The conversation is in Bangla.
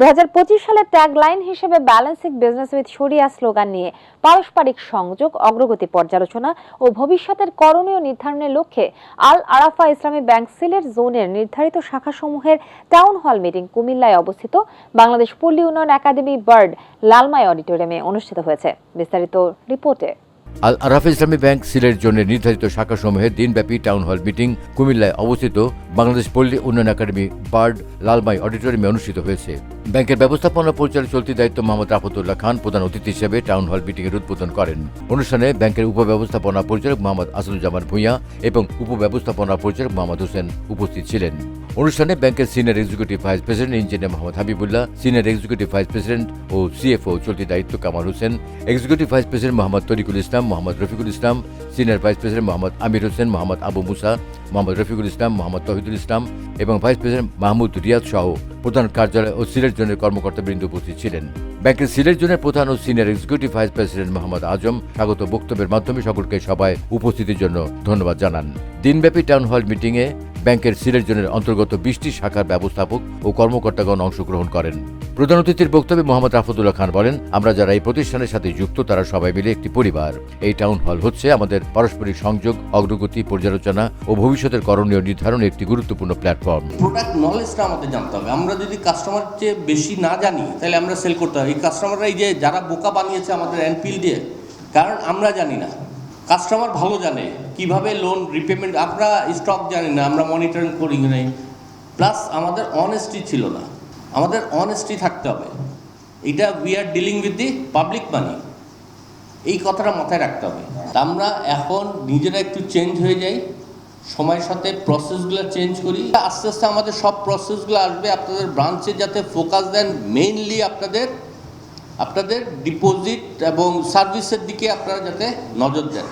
দু সালের ট্যাগ লাইন হিসেবে ব্যালেন্সিং বিজনেস উইথ শরিয়া স্লোগান নিয়ে পারস্পরিক সংযোগ, অগ্রগতি পর্যালোচনা ও ভবিষ্যতের করণীয় নির্ধারণের লক্ষ্যে আল আরাফা ইসলামী ব্যাংক সিলেট জোনের নির্ধারিত শাখাসমূহের টাউন হল মিটিং কুমিল্লায় অবস্থিত বাংলাদেশ পল্লী উন্নয়ন একাডেমি বার্ড লালমাই অডিটোরিয়ামে অনুষ্ঠিত হয়েছে। বিস্তারিত রিপোর্টে। আল আরাফা ইসলামী ব্যাংক সিলেট জোনের নির্ধারিত শাখাসমূহের দিনব্যাপী টাউন হল মিটিং কুমিল্লায় অবস্থিত বাংলাদেশ পল্লী উন্নয়ন একাডেমি বার্ড লালমাই অডিটোরিয়ামে অনুষ্ঠিত হয়েছে। ব্যাংকের ব্যবস্থাপনা পরিচালক চলতি দায়িত্ব মোহাম্মদ রাফতুল্লাহ খান প্রধান অতিথি হিসেবে টাউন হল মিটিং এর উদ্বোধন করেন। অনুষ্ঠানে ব্যাংকের উপব্যবস্থাপনা পরিচালক মোহাম্মদ আসাদুজ্জামান ভূঁইয়া এবং উপব্যবস্থাপনা পরিচালক মোহাম্মদ হোসেন উপস্থিত ছিলেন। অনুষ্ঠানে ব্যাংকের senior executive vice president engineer Mohammad Habibullah, senior executive vice president ও সিএফও চলতি দায়িত্ব Kamal Hossain, executive vice president Mohammad Tarikul Islam, Mohammad Rafiqul Islam, senior vice president Mohammad Amir Hossain, Mohammad Abu Musa, Mohammad Rafiqul Islam, Mohammad Tohidul Islam এবং ভাইস প্রেসিডেন্ট মাহমুদ রিয়াদ সহ প্রধান কার্যালয় ও সিলেট জোনের কর্মকর্তাবৃন্দ উপস্থিত ছিলেন। ব্যাংকের সিলেট জোনের প্রধান ও senior executive vice president Mohammad Azam স্বাগত বক্তব্যের মাধ্যমে সকলকে সবাই উপস্থিতির জন্য ধন্যবাদ জানান। দিনব্যাপী টাউন হল মিটিংয়ে ব্যাংকের সিলেট জোনের অন্তর্গত বিশটি শাখার ব্যবস্থাপক ও কর্মকর্তাগণ অংশগ্রহণ করেন। প্রধান অতিথির বক্তব্যে মোহাম্মদ রাফতুল্লাহ খান বলেন, আমরা যারা এই প্রতিষ্ঠানের সাথে যুক্ত, তারা সবাই মিলে একটি পরিবার। এই টাউন হল হচ্ছে আমাদের পারস্পরিক সংযোগ, অগ্রগতি, পর্যালোচনা ও ভবিষ্যতের করণীয় নির্ধারণে একটি গুরুত্বপূর্ণ প্ল্যাটফর্ম। প্রোডাক্ট নলেজটা আমাদের জানতে হবে। আমরা যদি কাস্টমার চেয়ে বেশি না জানি, তাহলে আমরা সেল করতে হবে। এই কাস্টমাররা এই যে যারা বোকা বানিয়েছে আমাদের এনপিল দিয়ে কারণ আমরা জানি না। কাস্টমার ভালো জানে, কীভাবে লোন রিপেমেন্ট আমরা স্টক জানি না, আমরা মনিটরিং করি নাই। প্লাস আমাদের অনেস্টি ছিল না। আমাদের অনেস্টি থাকতে হবে। এটা we are dealing with the public money এই কথাটা মাথায় রাখতে হবে। আমরা এখন নিজেরা একটু চেঞ্জ হয়ে যাই, সময়ের সাথে প্রসেসগুলো চেঞ্জ করি। আস্তে আস্তে আমাদের সব প্রসেসগুলো আসবে, আপনাদের ব্রাঞ্চে যাতে ফোকাস দেন মেইনলি আপনাদের আপনাদের ডিপোজিট এবং সার্ভিসের দিকে আপনারা যাতে নজর দেন।